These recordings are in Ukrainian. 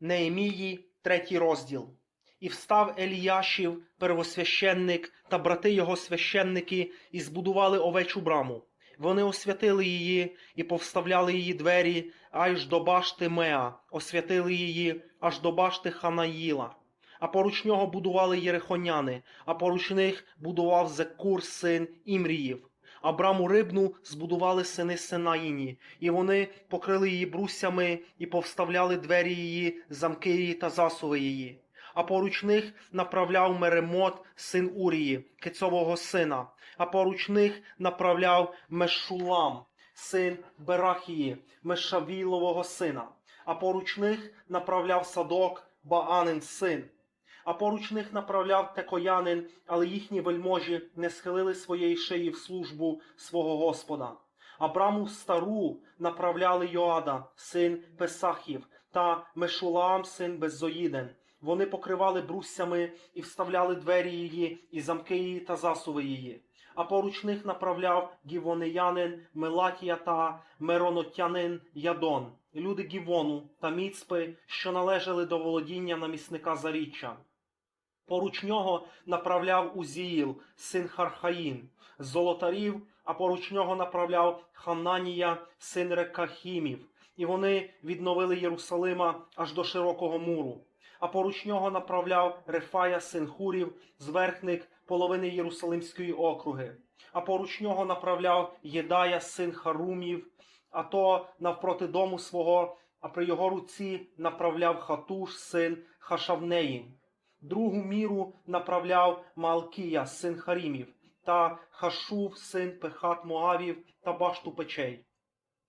Неемії, третій розділ. І встав Еліяшів, первосвященник, та брати його священники, і збудували овечу браму. Вони освятили її і повставляли її двері аж до башти Меа, освятили її аж до башти Ханаїла. А поруч нього будували єрихоняни, а поруч них будував Зекур, син Імріїв. А браму рибну збудували сини Синаїні, і вони покрили її брусями і повставляли двері її, замки її та засуви її. А поруч них направляв Меремот, син Урії, кицового сина, а поруч них направляв Мешулам, син Берахії, Мешавілового сина, а поруч них направляв Садок, Баанин син. А поруч них направляв Текоянин, але їхні вельможі не схилили своєї шиї в службу свого Господа. А браму стару направляли Йоада, син Песахів, та Мешулаам, син Беззоїден. Вони покривали бруссями і вставляли двері її, і замки її та засуви її. А поруч них направляв гівонеянин Мелатія та Меронотянин Ядон, люди Гівону та Міцпи, що належали до володіння намісника Заріччя. Поруч нього направляв Узіїл, син Хархаїн, золотарів, а поруч нього направляв Хананія, син Рекахімів, і вони відновили Єрусалима аж до широкого муру. А поруч нього направляв Рефая, син Хурів, зверхник половини Єрусалимської округи. А поруч нього направляв Єдая, син Харумів, а то навпроти дому свого, а при його руці направляв Хатуш, син Хашавнеїм. Другу міру направляв Малкія, син Харімів, та Хашув, син Пехат Моавів та Башту Печей.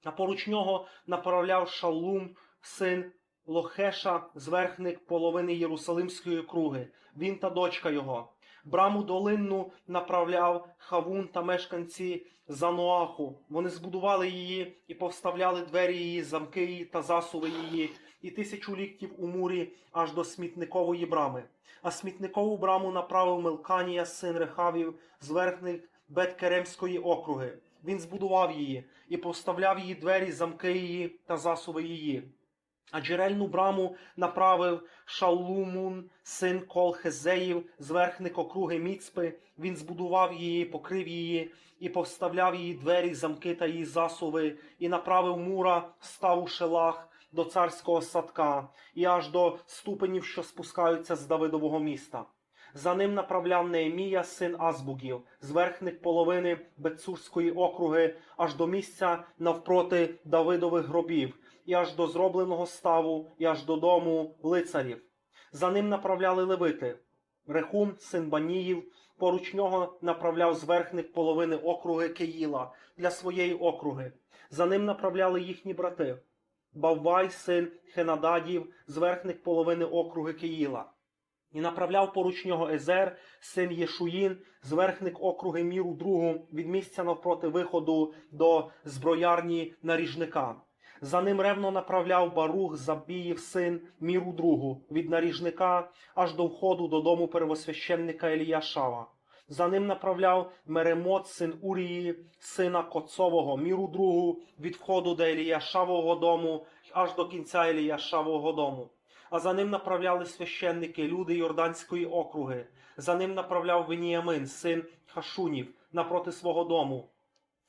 А поруч нього направляв Шалум, син Лохеша, зверхник половини Єрусалимської круги, він та дочка його. Браму долинну направляв Хавун та мешканці Зануаху. Вони збудували її і повставляли двері її, замки її та засуви її, і тисячу ліктів у мурі аж до смітникової брами. А смітникову браму направив Мелканія, син Рехавів, зверхник Беткеремської округи. Він збудував її і повставляв її двері, замки її та засуви її. А джерельну браму направив Шалумун, син Колхезеїв, зверхник округи Міцпи. Він збудував її, покрив її і повставляв її двері, замки та її засуви, і направив мура, став у шелах до царського садка, і аж до ступенів, що спускаються з Давидового міста. За ним направляв Неемія, син Азбугів, зверхник половини Бецурської округи, аж до місця навпроти Давидових гробів, і аж до зробленого ставу, і аж додому лицарів. За ним направляли левити. Рехум, син Баніїв, поруч нього направляв зверхник половини округи Киїла для своєї округи. За ним направляли їхні брати. Баввай, син Хенададів, зверхник половини округи Киїла. І направляв поруч нього Езер, син Єшуїн, зверхник округи міру другу, від місця навпроти виходу до зброярні наріжника. За ним ревно направляв Барух, Забіїв син, міру другу, від наріжника аж до входу додому первосвященника Еліяшава. За ним направляв Меремот, син Урії, сина Коцового, міру другу, від входу до Еліяшавого дому, аж до кінця Еліяшавого дому. А за ним направляли священники, люди Йорданської округи. За ним направляв Веніямин, син Хашунів, напроти свого дому.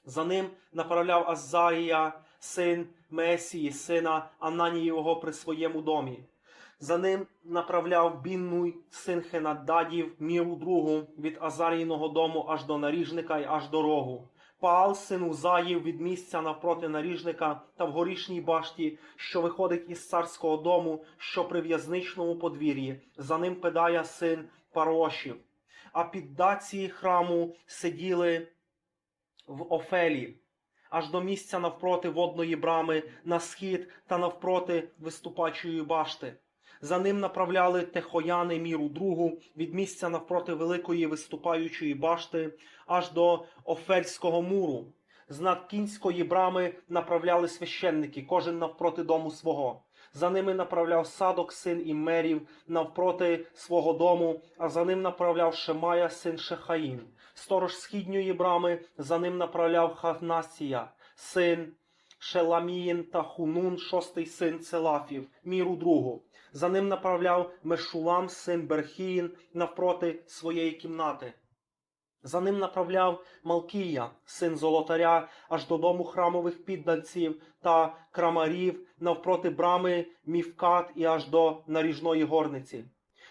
За ним направляв Азарія, син Месії, сина Ананієвого при своєму домі. За ним направляв Біннуй, син Хенададів, міру другу, від Азарійного дому аж до наріжника й аж до рогу. Паал, син Узаїв, від місця навпроти наріжника та в горішній башті, що виходить із царського дому, що при в'язничному подвір'ї. За ним Педая, син Парошів. А під даці храму сиділи в Офелі, аж до місця навпроти водної брами, на схід та навпроти виступачої башти. За ним направляли техояни міру другу від місця навпроти великої виступаючої башти аж до Офельського муру. З над кінської брами направляли священники, кожен навпроти дому свого. За ними направляв садок, син Іммерів, навпроти свого дому, а за ним направляв Шемая, син Шехаїн. Сторож східньої брами, за ним направляв Ханасія, син Шеламіїн та Хунун, шостий син Целафів, міру другу. За ним направляв Мешулам, син Берхіїн, навпроти своєї кімнати. За ним направляв Малкія, син золотаря, аж додому храмових підданців та крамарів, навпроти брами Мівкат і аж до наріжної горниці.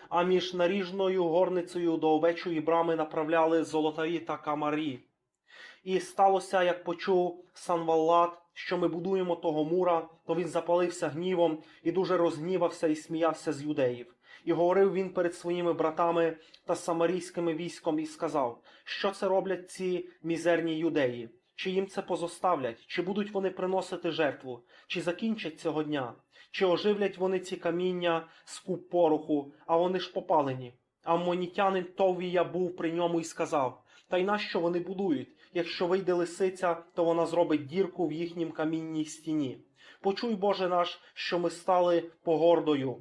А між наріжною горницею до овечої брами направляли золотарі та камарі. І сталося, як почув Санваллат, що ми будуємо того мура, то він запалився гнівом і дуже розгнівався і сміявся з юдеїв. І говорив він перед своїми братами та самарійськими військом і сказав, що це роблять ці мізерні юдеї, чи їм це позоставлять, чи будуть вони приносити жертву, чи закінчать цього дня, чи оживлять вони ці каміння з куп пороху, а вони ж попалені. А монітянин Товія був при ньому і сказав: Та й нащо вони будують? Якщо вийде лисиця, то вона зробить дірку в їхнім камінній стіні. Почуй, Боже наш, що ми стали погордою,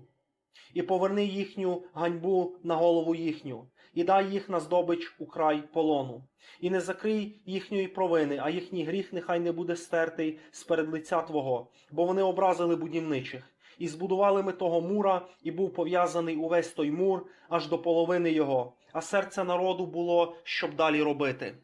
і поверни їхню ганьбу на голову їхню, і дай їх на здобич у край полону. І не закрий їхньої провини, а їхній гріх нехай не буде стертий з перед лиця Твого, бо вони образили будівничих. І збудували ми того мура, і був пов'язаний увесь той мур аж до половини його, а серце народу було, щоб далі робити.